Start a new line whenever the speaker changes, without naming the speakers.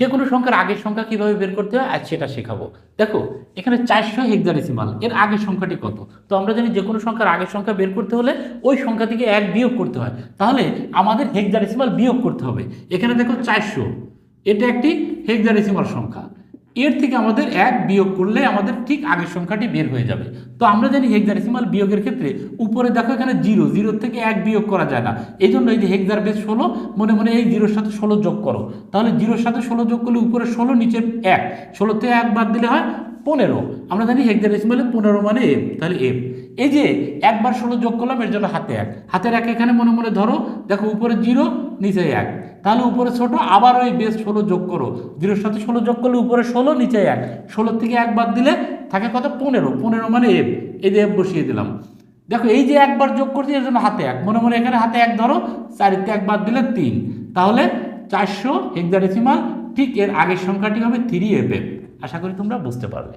যে কোনো সংখ্যার আগের সংখ্যা কীভাবে বের করতে হয় আজ সেটা শেখাবো। দেখো, এখানে চারশো হেক্সাডেসিমাল এর আগের সংখ্যাটি কত? তো আমরা জানি যে কোনো সংখ্যার আগের সংখ্যা বের করতে হলে ওই সংখ্যা থেকে এক বিয়োগ করতে হয়। তাহলে আমাদের হেক্সাডেসিমাল বিয়োগ করতে হবে। এখানে দেখো চারশো, এটা একটি হেক্সাডেসিমাল সংখ্যা। এর থেকে আমাদের এক বিয়োগ করলে আমাদের ঠিক আগের সংখ্যাটি বের হয়ে যাবে। তো আমরা জানি হেক্সাডেসিমাল বিয়োগের ক্ষেত্রে উপরে দেখো এখানে জিরো জিরোর থেকে এক বিয়োগ করা যায় না। এই জন্য এই যে হেক্সার বেস ষোলো, মনে মনে এই জিরোর সাথে ষোলো যোগ করো। তাহলে জিরোর সাথে ষোলো যোগ করলে উপরে ষোলো, নিচের এক। ষোলোতে এক বাদ দিলে হয় পনেরো। আমরা জানি হেক্সাডেসিমালে পনেরো মানে এফ তাহলে এফ এই যে একবার ষোলো যোগ করলাম, এর জন্য হাতে এক। হাতের এক এখানে মনে মনে ধরো, দেখো উপরে জিরো নিচে এক। তাহলে উপরে ছোট আবার ওই বেস ষোলো যোগ করো। জিরোর সাথে ষোলো যোগ করলে উপরে ষোলো, নিচে এক। ষোলোর থেকে একবার দিলে থাকে কত? পনেরো। পনেরো মানে এফ। এই যে এফ বসিয়ে দিলাম। দেখো, এই যে একবার যোগ করছি, এর জন্য হাতে এক। মনে মনে এখানে হাতে এক ধরো, চারিতে এক বাদ দিলে তিন। তাহলে চারশো হেক্সাডেসিমাল ঠিক এর আগের সংখ্যাটি হবে থ্রি এফ এফ আশা করি তোমরা বুঝতে পারলে।